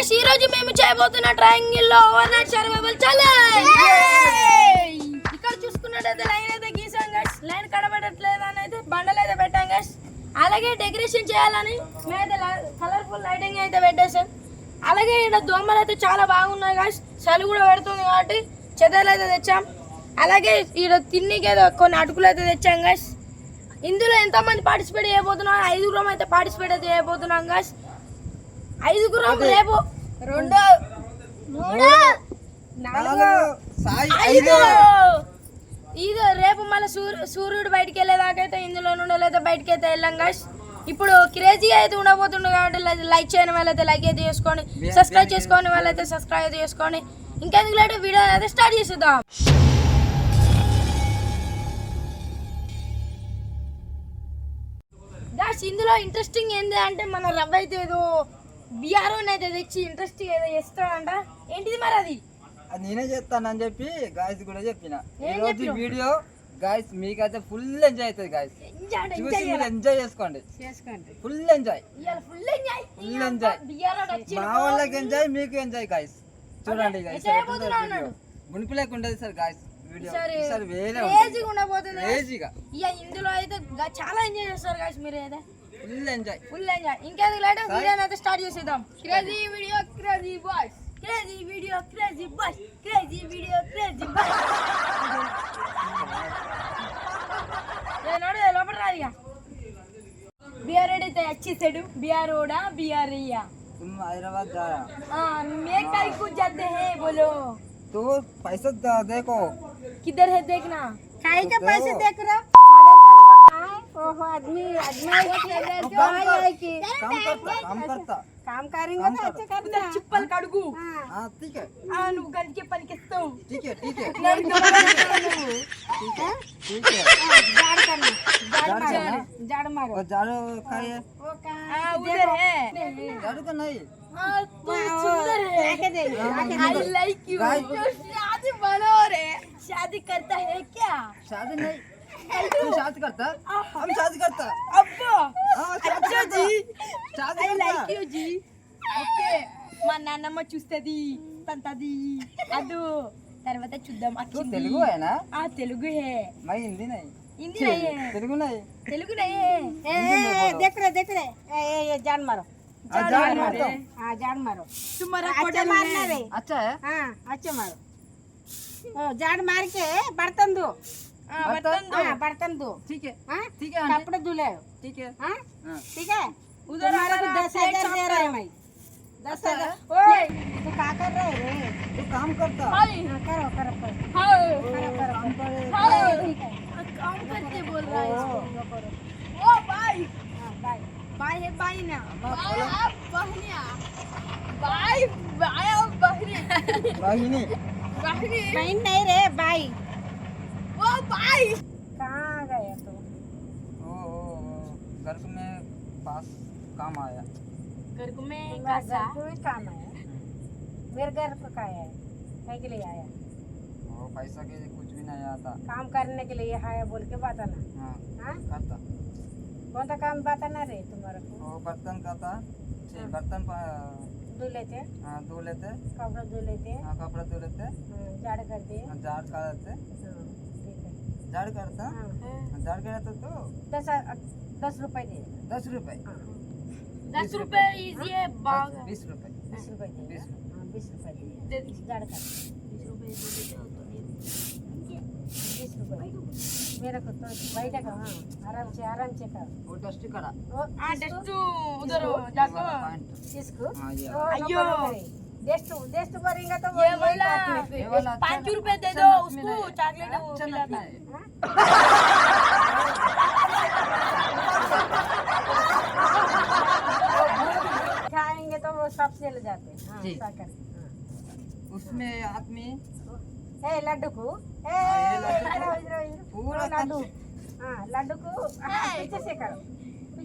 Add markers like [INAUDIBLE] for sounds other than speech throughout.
Guys ఈ రోజు మేము చేయబోతున్న ట్రయాంగిల్లో ఓవర్ నైట్ సర్వైవల్ ఛాలెంజ్ ఇక్కడ చూసుకున్నట్టయితే లైన్ అయితే గీసాం గైస్ లైన్ కడబెట్టట్లేదు అని అయితే బండలు అయితే పెట్టాం గైస్ అలాగే డెకరేషన్ చేయాలని మేమైతే కలర్ఫుల్ లైటింగ్ అయితే పెట్టేసాం. అలాగే ఇక్కడ దోమలు అయితే చాలా బాగున్నాయి గైస్ చలి కూడా పెడుతుంది కాబట్టి చెదలు అయితే తెచ్చాం. అలాగే ఇక్కడ తిన్నికి ఏదో కొన్ని అటుకులు అయితే తెచ్చాం గైస్ ఇందులో ఎంతమంది పార్టిసిపేట్ చేయబోతున్నాం ఐదుగురం అయితే పార్టిసిపేట్ అయితే చేయబోతున్నాం గైస్ ఐదుగురం రేపు. రెండు. మూడు. నాలుగు. ఐదు. ఇది రేపు మళ్ళీ సూర్యు సూర్యుడు బయటికి వెళ్ళేదాకైతే ఇందులో నుండి అయితే బయటికి అయితే వెళ్ళాం గైస్ ఇప్పుడు క్రేజీగా అయితే ఉండబోతుంది కాబట్టి లైక్ చేయని వాళ్ళైతే లైక్ అయితే చేసుకోండి. సబ్స్క్రైబ్ చేసుకోని వాళ్ళైతే సబ్స్క్రైబ్ అయితే చేసుకోండి. ఇంకెందుకు లేట్? వీడియో అయితే స్టార్ట్ చేసేద్దాం. ఇందులో ఇంట్రెస్టింగ్ ఏంది అంటే మన రవ్వ అయితే ఏదో బిఆర్ఓ అయితే తెచ్చి ఇంట్రెస్టింగ్ ఏదో చేస్తాడంట. ఏంటిది మరి అది? అది నేనే చేస్తానని చెప్పి గాయస్ కూడా చెప్పిన. ఈ రోజు? వీడియో గాయస్ మీకైతే ఫుల్ ఎంజాయ్ అవుతుంది గాయస్ ఎంజాయ్ చూసి ఎంజాయ్ మీరు ఎంజాయ్ చేసుకోండి. చేసుకోండి. Full enjoy full enjoy. BRO వచ్చిండు. మా వాళ్ళకి ఎంజాయ్ మీకు ఎంజాయ్ గాయస్ చూడండి ఎంజాయ్ అన్నాడు. మునుపు లేకుండా సార్ గాయస్ వీడియో వేరే ఉండబోతుంది ఇక ఇందులో అయితే చాలా ఎంజాయ్ చేస్తారు గాయస్ మీరు అయితే ఫుల్ ఎంజాయ్ ఫుల్ ఎంజాయ్ ఇంకేది లేట్ వీడియో అయితే స్టార్ట్ చేసేద్దాం crazy video crazy boys crazy video crazy boys crazy video crazy boys నడు లోపల రాదిగా బిఆర్ అయితే వచ్చేసాడు బిఆర్ ఓడా బిఆర్ అయ్యా तुम हैदराबाद जाया मैं कल को जाते हैं बोलो तो पैसा द- देखो किधर है देखना काहे के तो पैसे देखो। देख रहा काहे ओहो आदमी आदमी काम करता काम करेंगे तो अच्छा करना चप्पल काढू हाँ। हाँ, ठीक है। हाँ नु गल चप्पल किस्तो ठीक है ठीक है। [LAUGHS] तो ठीक है। ठीक है। हाँ, जाड़ करना जाड़ मारो। जाड़ मारो। और जाड़ का हाँ, वो का हाँ। उधर है। जाड़ का नहीं। हाँ तू सुंदर है। आके दे आई लाइक यू आज बनो रे। शादी करता है क्या? शादी नहीं। तू शादी करता हम शादी करता అబ్బా हाँ शादी अच्छा करता जी शादी ఐ లైక్ करता యూ జీ ఓకే మా నాన్నమ్మ చూస్తుంది తంతది అదు తర్వాత చూద్దాం तू వచ్చింది तेलुगु है ना ఆ తెలుగు హే मैं हिंदी नहीं హిందీ नहीं है तेलुगु नहीं తెలుగు नहीं ए, ए, ए, देख रहे देख रहे ए, ए, ये झाड़ मारो हाँ, झाड़ मारता हूँ। हाँ झाड़ मारो तुम्हारा अच्छा कोडल मारना रे अच्छा है हाँ अच्छा मारो ओ, झाड़ मार के बर्तन दो बर्तन दो। हाँ बर्तन दो। ठीक है। हाँ? ठीक है आंटी। कपड़े धुले। ठीक है। हाँ? हाँ। ठीक है? उधर को हमारा दस plate हज़ार दे रहा है। मैं। दस अच्छा हज़ार। है? ओए! तू क्या कर रहे रे? तू काम करता। हाय हाँ, करो करो करो। हाय करो करो काम करे। हाय ठीक है। काम करते बोल रहा है इसको। करो। ओ भाई हाँ बाय। भाई है भाई ना। भाई बोलो। आप बहनिया। भाई भाई और बहनी बहनी। बहन। नहीं रे भाई ओ भाई। कहाँ गए तू? ओ, ओ, ओ, में पास काम आया। घर को मैं कैसा घर को काम आया। मेरे घर को का है कहीं के लिए आया? वो पैसा के कुछ भी नहीं आता काम करने के लिए आया बोल के बताना। हाँ हाँ? करता कौन सा काम बताना रे तुम्हारे को? वो बर्तन का था। छी, बर्तन प- धो लेते हाँ, धो लेते कपड़ा धो लेते हाँ, कपड़ा धो लेते हाँ, झाड़ कर हाँ, झाड़ करते हाँ, ठीक है झाड़ करता? हाँ, हाँ, झाड़ तो दस दस रुपए दे। दस रुपए? हाँ, दस रुपए। इजी बाग। बीस रुपए। बीस रुपए दे। बीस रुपए। हाँ बीस रुपए दे। दे। दी झाड़ कर। बीस रुपए मेरे को तो बैठा का हाँ आराम से आराम से कर। वो डस्ट करा। वो आ डस्ट उधर जाको हाँ ये ओ, अयो। ये रुपए दे दो उसको चॉकलेट वो खाएँगे तो वो सब चले जाते हैं। हाँ, उसमें आदमी? हाँ, लड्डू। को लड्डू। को पीछे से करो।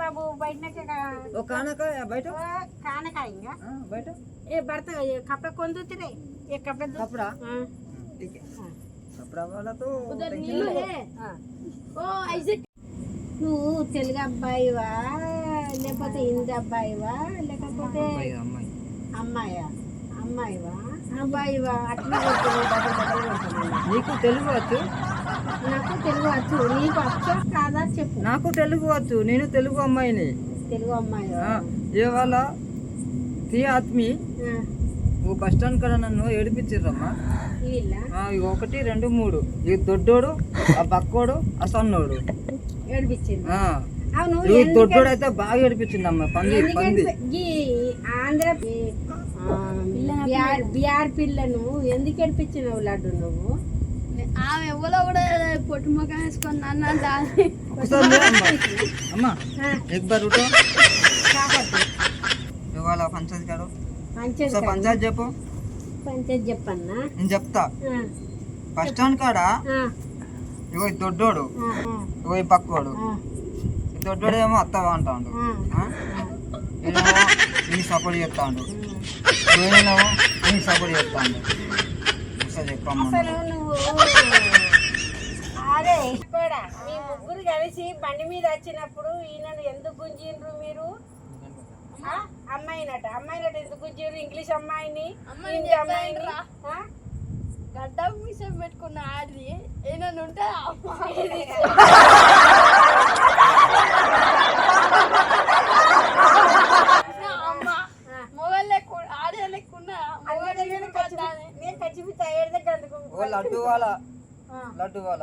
బాబు బయట? బయట? ఏ భర్త కప్ప కొందుతురే ఏ కప్ప కప్పడా? కప్పడా వాళ్ళతో నువ్వు తెలుగు అబ్బాయివా? లేకపోతే హిందీ అబ్బాయివా? లేకపోతే అమ్మాయా అమ్మాయివా? అబ్బాయివా? అట్లా నీకు తెలుగు వచ్చు? నాకు తెలుగు వచ్చు. నీకు వచ్చు కాదా చెప్పు. నాకు తెలుగు వచ్చు. నేను తెలుగు అమ్మాయిని. తెలుగు అమ్మాయి. ఇవాళ తీ ఆత్మి ఓ బస్ స్టాండ్ కాడ నన్ను ఏడిపించారమ్మా ఒకటి రెండు మూడు. ఈ దొడ్డోడు ఆ బక్కోడు ఆ సన్నోడు. ఏడిపించింది. ఈ దొడ్డోడు అయితే బాగా ఏడిపించిందమ్మా పంది పంది. ఆంధ్ర బీఆర్ పిల్లను ఎందుకు ఏడిపించినావు లడ్డు నువ్వు? ఆమె ఎవరో కూడా పొట్టు ముఖం వేసుకొని దాని అమ్మా. ఇవాళ పంచాయతీ చెప్పు. పంచాయతీ చెప్పన్నా? నేను చెప్తా. స్టాండ్ కాడ? ఆ, ఇగో ఈ దొడ్డోడు. ఇగో ఈ పక్కోడు ఈ దొడ్డోడు ఏమో అత్తవా అంటాడు. ఆ, ఆ? ఈయనేమో ఈ సపోర్ట్ చేస్తాడు. ఈ సపోర్ట్ చేస్తాడు. ఒకసారి చెప్పమ్మా అరే కూడా మీ ముగ్గురు కలిసి బండి మీద వచ్చినప్పుడు ఈయనను ఎందుకు గుంజిండ్రు మీరు? అమ్మాయినట. అమ్మాయినట ఎందుకు గుంజిండ్రు? ఇంగ్లీష్ అమ్మాయిని అమ్మాయిని హిందీ అమ్మాయిని? గడ్డ మిషన్ పెట్టుకున్న ఆడి ఏమైనా ఉంటే అమ్మాయి అదే లడ్డు వాళ్ళ లడ్డు వాళ్ళ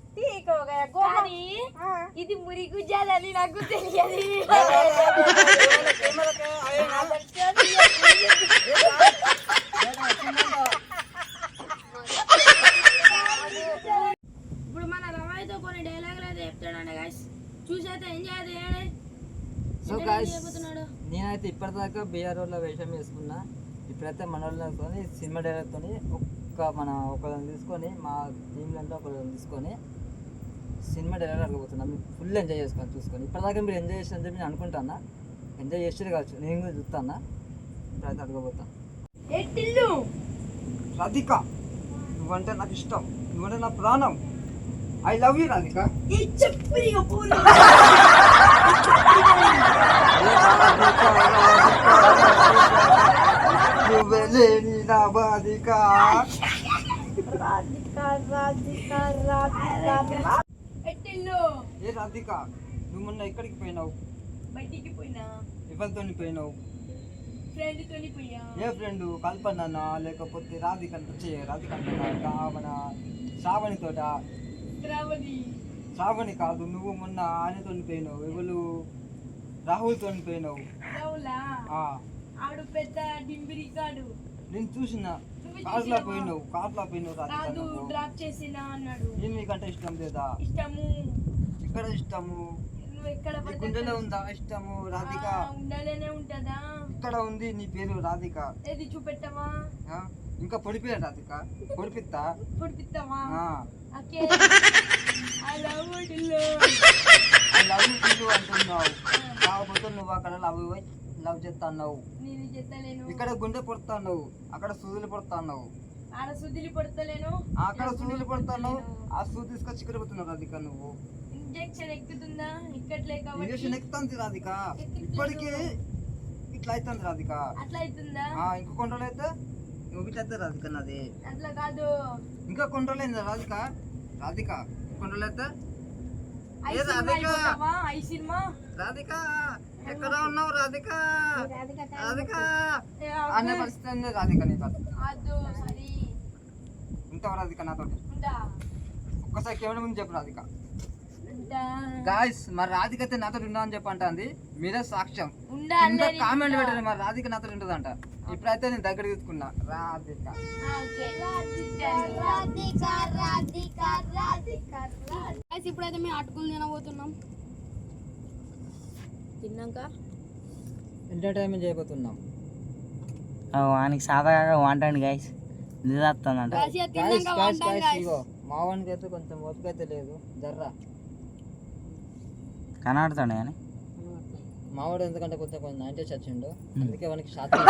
ఇది మురి గుజ్జాలని నాకు తెలియదు. ఇప్పుడు మన రవాయితో కొన్ని డైలాగులు అయితే చెప్తాడండి గాయస్ చూసైతే ఎంజాయ్ చేయండి సో గాయస్. నేనైతే ఇప్పటిదాకా బీఆర్ రోడ్లో వేషం వేసుకున్నా ఇప్పుడైతే మన వాళ్ళతో సినిమా డైరెక్ట్తో ఒక్క మన ఒకళ్ళని తీసుకొని మా టీంలో ఒకళ్ళని తీసుకొని సినిమా డైరెక్ట్ అడగబోతున్నా మీరు ఫుల్ ఎంజాయ్ చేసుకోవాలి చూసుకొని. ఇప్పటిదాకా మీరు ఎంజాయ్ చేసిన చెప్పి నేను అనుకుంటానా? ఎంజాయ్ చేసేది కావచ్చు. నేను కూడా చూస్తానా? ఇప్పుడైతే అడగబోతాను రాధిక నువ్వంటే నాకు ఇష్టం. నువ్వంటే నా ప్రాణం. I love you Radhika. ఇక పూలు. ఏ రాధిక, రాధిక, రాధిక, నువ్వే లేని నా బాధిక ఏ రాధిక నువ్వు మొన్న ఎక్కడికి పోయినావు? బయటికి పోయినా. ఎవరితో పోయినావు? ఫ్రెండ్ తోని పోయా. ఏ ఫ్రెండ్? కల్పననా లేకపోతే రాధిక వచ్చే రాధిక మన శ్రావణి తోట ద్రవది శ్రావణి కాదు నువ్వు మొన్న ఆయనతో పోయినావు. ఎవరు? రాహుల్ తోని పోయినావు. రావులా ఆ, ఆడు పెద్ద డింబిరి కాడు నేను చూసిన కార్లో? పోయినావు కార్లో పోయినావు. డ్రాప్ చేసినా అన్నాడు. నేను నీకంటే ఇష్టం లేదా? ఇష్టము. ఇష్టము? ఎక్కడ పడితే గుండెలో ఉందా ఇష్టము రాధిక? ఉండలేనే ఉంటదా? ఇక్కడ ఉంది నీ పేరు రాధిక? ఏది చూపెట్టవా? ఆ, ఇంకా పొడిపిల్ల రాధిక. పొడిపిత్తా? పొడిపిస్తావా ఆ, ఓకే. ఐ లవ్ అంటున్నావు. కాకపోతే నువ్వు అక్కడ లవ్ లవ్ నేను చెత్తలేను. ఇక్కడ గుండె పొడుతున్నావు అక్కడ సూదులు ఆడ సుదిలి పడతలేను అక్కడ సూదులు పొడుతున్నావు ఆ సూది తీసుకొచ్చి ఇక్కడ పోతున్నావు రాధిక నువ్వు. ఇంజెక్షన్ ఎక్కుతుందా? ఇక్కట్లే ఇంజక్షన్ కాబట్టి ఎక్కుతుంది రాధిక. ఇప్పటికే ఇట్లా అవుతుంది రాధిక. అట్లా అవుతుందా ఆ, ఇంకో కొండలు అయితే ఒకటి రాధిక నాది. అట్లా కాదు. ఇంకా కొండలు అయిందా రాధిక? రాధిక కొండలు అయితే రాధిక? అయిపోతావా? ఐ సినిమా? రాధిక! ఎక్కడ ఉన్నావు రాధిక? రాధిక అనే పరిస్థితి ఉంది రాధిక నీ పరిస్థితి. అద్దు సరి. ఉంటావు రాధిక నాతో. ఒక్కసారి కెమెరా ముందు చెప్పు రాధిక. గాయస్ మరి రాధిక అయితే నాతో ఉందా అని చెప్పంటుంది. మీరే సాక్ష్యం. కామెంట్ పెట్టండి మరి రాధిక నాతో ఉంటుందంట. ఇప్పుడైతే నేను దగ్గర తీసుకున్నా. రాధిక. ఇప్పుడైతే మేము అటుకులు తినబోతున్నాం. తిన్నాక? ఎంటర్టైన్మెంట్ చేయబోతున్నాం. వానికి సాదాగా వంటండి గైస్ నిజాస్తుందంట. ఇగో మా వానికి అయితే కొంచెం ఓపిక అయితే లేదు. జర్రా. కనబడుతుండే కానీ మావాడు ఎందుకంటే కొంచెం కొంచెం నైన్టీ చచ్చిండు అందుకే వానికి శాతం [LAUGHS]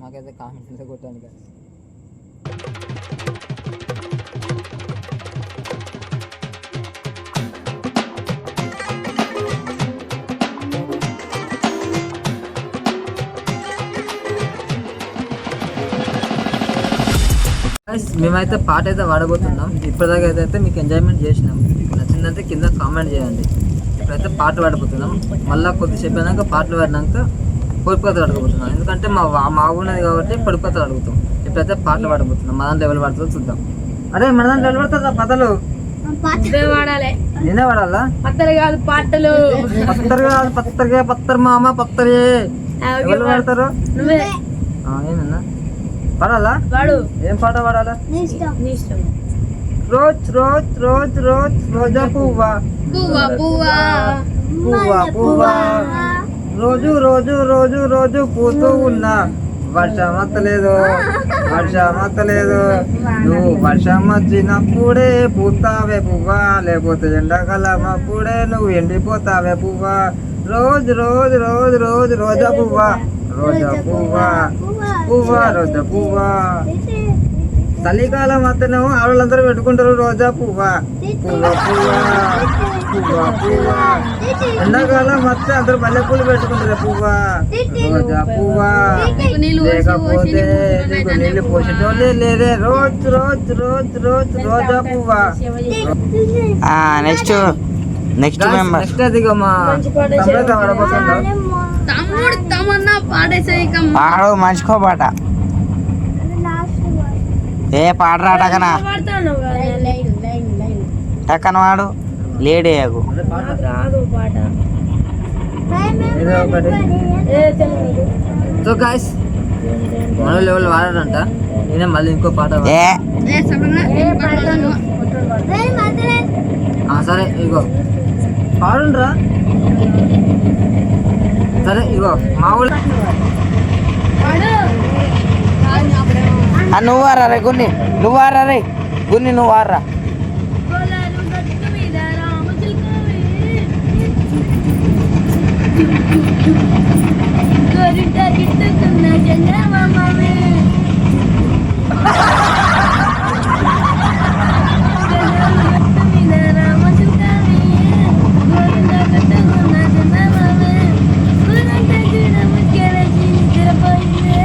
మాకైతే కామెంట్ కొట్టాను కదా మేమైతే పాట అయితే పాడబోతున్నాం. ఇప్పటిదాకా అయితే మీకు ఎంజాయ్మెంట్ చేసినాం. నచ్చిందంటే కింద కామెంట్ చేయండి. ఇప్పుడైతే పాట పాడబోతున్నాం. మళ్ళీ కొద్దిసేపు అయినాక పాటలు పాడినాక పొడిపోతలు అడగబోతున్నాం ఎందుకంటే మా వా- మా ఉన్నది కాబట్టి పొడిపోతలు అడుగుతాం ఇప్పుడైతే పాటలు పాడబోతున్నాం. మన దాంట్లో ఎవరు పడుతుందో చూద్దాం. అరే మన దాంట్లో ఎవరు పడుతుందా పదలు నేనే వాడాలా పత్తలు కాదు పాటలు. పత్తరుగా పత్తరుగా పత్తరు మామ పత్తరే. ఎవరు పాడతారు? పాడాలా? వాడు. ఏం పాట పాడాలా? రోజ్ రోజ్ రోజ్ రోజ్ రోజా పువ్వా. పువ్వా. పువ్వా పువ్వా. పువ్వా రోజు రోజు రోజు రోజు పూతూ ఉన్నా. వర్షం వస్తలేదు వర్షం వస్తలేదు నువ్వు వర్షం వచ్చినప్పుడే పూతావే పువ్వా. లేకపోతే ఎండాకాలం అప్పుడే నువ్వు ఎండిపోతావే పువ్వా. రోజు రోజు రోజు రోజు రోజా పువ్వా. రోజా పువ్వా. పువ్వా రోజా పువ్వా చలికాలం అతను ఆడవాళ్ళందరూ పెట్టుకుంటారు రోజా పువ్వా పువ్వా పువ్వా పువ్వా పువ్వా ఎండాకాలం వస్తే అందరూ మల్లెపూలు పెట్టుకుంటారు పువ్వా రోజా పువ్వా లేకపోతే నీకు నీళ్ళు పోసేటోళ్ళే లేదే రోజు రోజు రోజు రోజు రోజా పువ్వా నెక్స్ట్ నెక్స్ట్ మెంబర్ నెక్స్ట్ అది ఇక మా తమ్ముడైతే వాడబోతుంటాం తమ్ముడు తమన్నా పాడు మంచికో పాట ఏ పాట రాటకనా పాడతాను టక్కన వాడు తెలియదు సో గాయస్ మన లెవెల్ వాడాడంట నేనే మళ్ళీ ఇంకో పాట సరే ఇగో. పాడుండ్రా. సరే ఇగో మా ఊళ్ళో పాడు రే గున్ని. నువ్వారా రే. గున్ని నువ్వారా గోలారు గట్టు మీద గోరింట గిట్టుకున్న చందమామవే. గోలారు గట్టు మీద రామచిలుకవే. గోరింట గిట్టుకున్న చందమామవే. ఊరంతా చూడ ముచ్చెరచి నిద్రపోయిందే.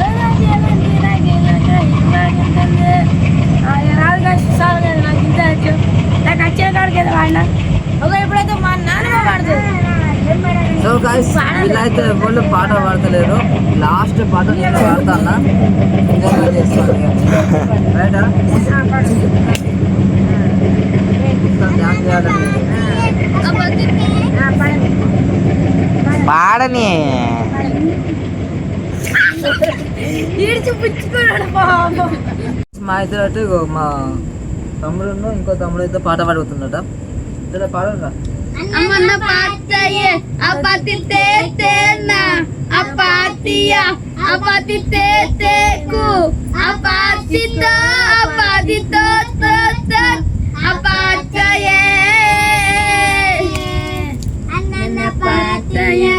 ఓరాజేలంటి నాకేలాగ ఇవ్వగుంటుంది. ఆయన రాదు కాదు సార్ గారు నాకు ఇంత వచ్చు నాకు వచ్చే కాడికి ఏదో వాడినా ఒక ఎప్పుడైతే మా నాన్న పాడుతుంది సో గాయస్ ఇలా అయితే ఎవరు పాట పాడతలేరు లాస్ట్ పాట నేను పాడతాను ఎంజాయ్ చేస్తాను రైటా ధ్యానం చేయాలండి పాపం. మా ఇద్దరు అంటే మా తమ్ముడు ఇంకో తమ్ముడు అయితే పాట పాడుతుందట ఇలా పాడరా? అమ్మన్న పాతయ్యే అపాతి తేతేన అపాతియ అపాతి తేతేకు అపాతితో అపాతితో అపాతయే అన్న పాతయ్యే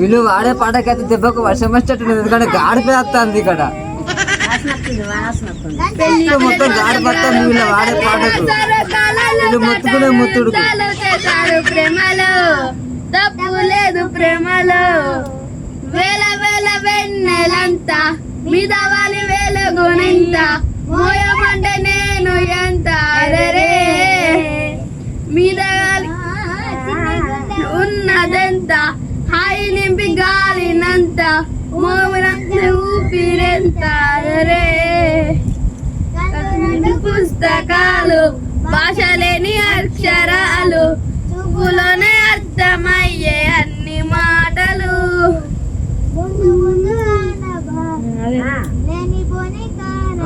వీళ్ళు వాడే పాటకైతే దెబ్బకు వర్షం వచ్చేటట్టు ఎందుకంటే గాడి పేస్తుంది ఇక్కడ. మొత్తం గాడి పడుతుంది వీళ్ళు వాడే పాటకు. వీళ్ళు మొత్తుకునే ముత్తుడు ప్రేమలో. తప్పు లేదు ప్రేమలో. వేల వేల వెన్నెలంతా మీద వాలి వెలుగునింత మోయమంటే నేను ఎంత? అరెరే మీద గాలి ఉన్నదెంత? హాయి నింపి గాలినంత. మోమిన ఊపిరెంత? రే. పుస్తకాలు భాష లేని అక్షరాలు చూపులోనే అర్థమయ్యే అన్ని మాటలు.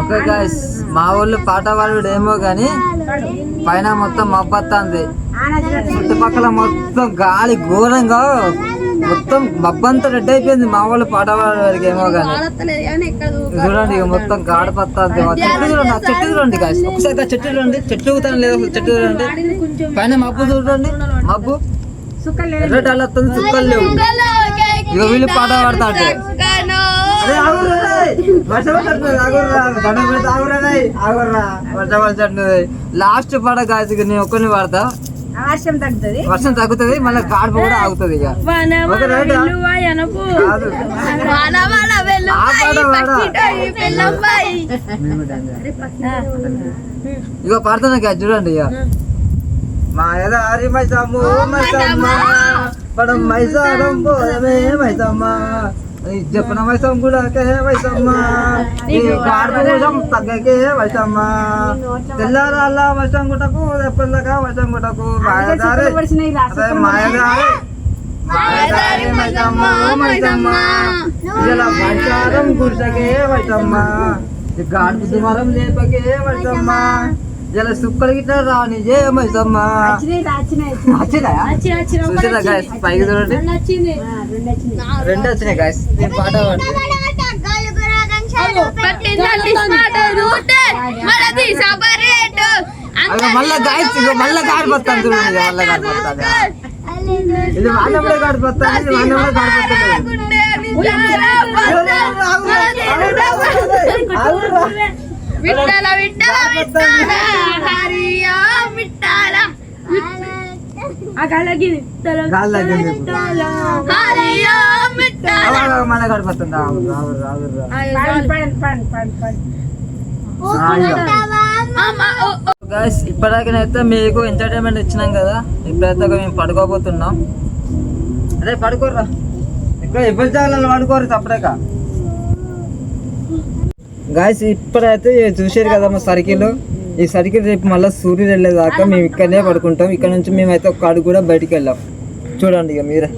ఓకే గాయస్ మా ఊళ్ళో పాట పాడు ఏమో కానీ పైన మొత్తం మబ్బత్తాంది. చుట్టుపక్కల మొత్తం గాలి ఘోరంగా మొత్తం మబ్బంతా రెడ్ అయిపోయింది. మా వాళ్ళు పాట పాడే వారికి ఏమో కానీ చూడండి ఇక మొత్తం గాడి పత్తాంది. ఆ చెట్టు చూడండి ఆ చెట్టు చూడండి గాయస్ ఒకసారి చెట్టు చూడండి. చెట్టు ఊగుతాను లేదు అసలు చెట్టు చూడండి. పైన మబ్బు చూడండి. మబ్బు. ఎర్ర డాల్ వస్తుంది చుక్కలు లేవు. ఇక వీళ్ళు పాట పాడతా అంటే అరే ఆగుర్రా రేయ్. వర్షం పడుతుంది ఆగుర్రా దండం పెడితే ఆగుర్రా రేయ్. ఆగుర్రా. వర్షం పడుతుంది లాస్ట్ పాట కాదు ఇక నేను ఒక్కరిని పాడతా వర్షం తగ్గుతుంది. వర్షం తగ్గుతుంది మళ్ళీ గాడిప కూడా ఆగుతుంది ఇక. పాడ ఇక పాడుతున్నా చూడండి ఇక. మా ఎదారి మైసమ్ము మైసమ్మ పడం మైసారం పోదమే మైసమ్మ. చెప్పిన మైసం కూడా వైసమ్మ ఈ గాడిప కోసం తగ్గకే వైసమ్మ తెల్లారాల వర్షం గుటకు ఎప్పటిదాక వర్షం గుటకు మాయదారి అదే మాయదారి మాయదారి మైసమ్మ మైసమ్మ ఇలా వర్షారం గుడిసకే వైసమ్మ ఈ గాడిప దుమారం లేపకే వైసమ్మ ఇలా సుక్కలు గిట్ట రాని జే మైసమ్మ. వచ్చిందా చూసారా guys? పైకి చూడండి. రెండు వచ్చినాయి గాయస్ నేను పాట మళ్ళా గాయస్ మళ్ళా గాడిపోతాను చూడండి. మళ్ళా గాడిపోతాను ఇది వాడినప్పుడే గాడిపోతాను ఇది వాడినప్పుడే గాడిపోతాను విట్టల విట్టల విట్టల హరియా విట్టల అగలగి విట్టల గాలి తగ్గింది ఇప్పుడు. హరియా విట్టల అవ, అవ, మళ్ళా గాడిపోతుంది రావు రావు రావు గాయస్ ఇప్పటిదాకనైతే మీకు ఎంటర్టైన్మెంట్ ఇచ్చినాం కదా ఇప్పుడైతే మేము పడుకోబోతున్నాం. అరే పడుకోర్రా. ఇక్కడ ఎవరి జాగాలలో పడుకోరు తప్పలేక గాయస్ ఇప్పుడైతే చూసారు కదా మా సర్కిల్. ఈ సర్కిల్ రేపు మళ్ళీ సూర్యుడు వెళ్ళేదాకా మేము ఇక్కడనే పడుకుంటాం. ఇక్కడ నుంచి మేమైతే ఒక కాడు కూడా బయటికి వెళ్ళాం. చూడండి ఇక మీరే.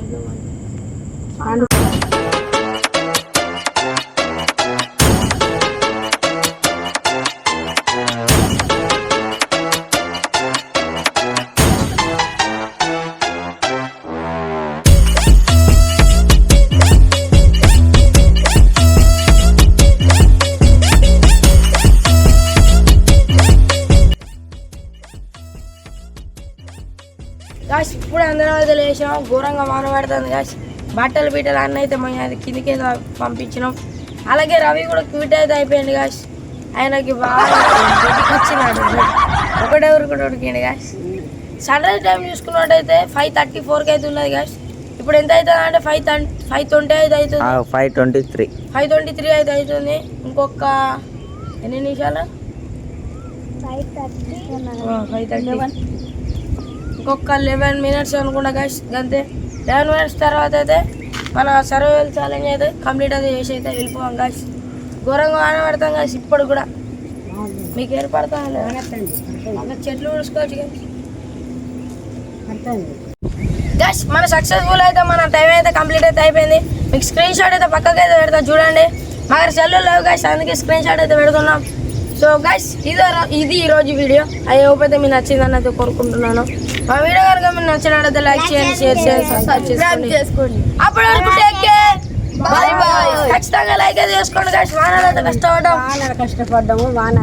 గాస్ ఇప్పుడు అందరం అయితే లేచాం. ఘోరంగా వాన పడుతుంది గాస్ బట్టలు బిట్టలు అన్నీ అయితే మేము అది కిందకి పంపించినాం. అలాగే రవి కూడా క్విట్ అయితే అయిపోయింది గాస్ ఆయనకి బాగా వచ్చినాడు ఒకటే ఊరుకుంటూ ఉడికిండు గాస్ సన్ రైజ్ టైం చూసుకున్నట్టయితే ఫైవ్ థర్టీ ఫోర్కి అయితే ఉన్నది గాస్ ఇప్పుడు ఎంత అవుతుంది అంటే ఫైవ్ ఫైవ్ ట్వంటీ అయితే అవుతుంది. Five twenty three five twenty three అయితే అవుతుంది. ఇంకొక ఎన్ని నిమిషాలు? ఫైవ్ థర్టీ ఇంకొక లెవెన్ మినిట్స్ అనుకుంటా గైస్ అంతే. లెవెన్ మినిట్స్ తర్వాత అయితే మన సర్వైవల్ ఛాలెంజ్ అయితే కంప్లీట్ అయితే చేసి అయితే వెళ్ళిపోవాం గాయస్ ఘోరంగా వాన పడతాం గాయస్ ఇప్పుడు కూడా. మీకు ఏర్పడతా చెట్లు ఊడుకోవచ్చు గైస్ మన సక్సెస్ఫుల్ అయితే మన టైం అయితే కంప్లీట్ అయితే అయిపోయింది. మీకు స్క్రీన్ షాట్ అయితే పక్కకి అయితే పెడతా చూడండి. మా దగ్గర సెల్లు లేవు గైస్ అందుకే స్క్రీన్ షాట్ అయితే పెడుతున్నాం. సో గైస్ ఇది ఇది ఈ రోజు వీడియో అయ్యే అయితే మీకు నచ్చిందని అయితే కోరుకుంటున్నాను. మా వీడియో కనుక మీకు నచ్చినట్లయితే లైక్ చేయండి షేర్ చేయండి సబ్స్క్రైబ్ చేసుకోండి. అప్పటి వరకు టేక్ కేర్ బాయ్ బాయ్ ఖచ్చితంగా లైక్ అయితే చేసుకోండి గైస్ వానాలు అయితే కష్టపడ్డాం కష్టపడ్డాము వాన